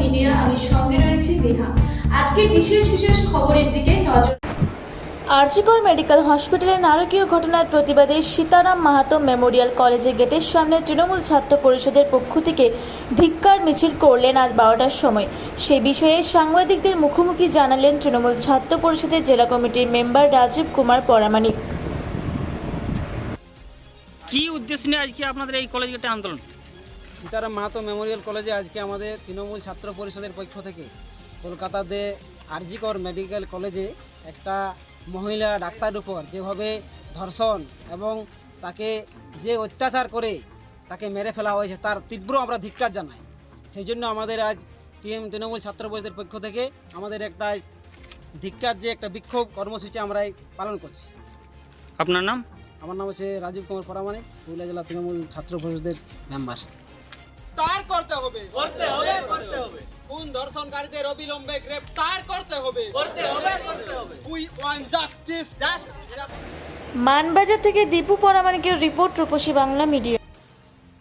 Media আমি সঙ্গে রয়েছি নেহা। আজকে বিশেষ বিশেষ খবরের দিকে নজর আরজিকর মেডিকেল হসপিটালে নারকীয় ঘটনার প্রতিবাদে সীতারাম মাহাতো মেমোরিয়াল কলেজের গেটের সামনে তৃণমূল ছাত্র পরিষদের পক্ষ থেকে ধিক্কার মিছিল করলেন আজ বারোটার সময়। সে বিষয়ে সাংবাদিকদের মুখোমুখি জানালেন তৃণমূল ছাত্র পরিষদের জেলা কমিটির মেম্বার রাজীব কুমার পরামানিক। কি উদ্দেশ্য নিয়ে আজকে আপনাদের এই কলেজ গেটে আন্দোলন? সীতারাম মাহাতো মেমোরিয়াল কলেজে আজকে আমাদের তৃণমূল ছাত্র পরিষদের পক্ষ থেকে কলকাতাতে আরজিকর মেডিকেল কলেজে একটা মহিলা ডাক্তার উপর যেভাবে ধর্ষণ এবং তাকে যে অত্যাচার করে তাকে মেরে ফেলা হয়েছে তার তীব্র আমরা ধিক্কার জানাই। সেই জন্য আমাদের আজ টিএম তৃণমূল ছাত্র পরিষদের পক্ষ থেকে আমাদের একটা ধিক্কার যে একটা বিক্ষোভ কর্মসূচি আমরা পালন করছি। আপনার নাম? আমার নাম হচ্ছে রাজীব কুমার পরামানিক পুরুলিয়া জেলা তৃণমূল ছাত্র পরিষদের মেম্বার। গ্রেফতার করতে হবে। করতে হবে করতে হবে। কোন ধর্ষণকারীদের অবিলম্বে গ্রেফতার করতে হবে? করতে হবে করতে হবে। উই ওয়ান জাস্টিস মানবাজার থেকে দীপু পরামানিকের রিপোর্ট রূপসী বাংলা মিডিয়া।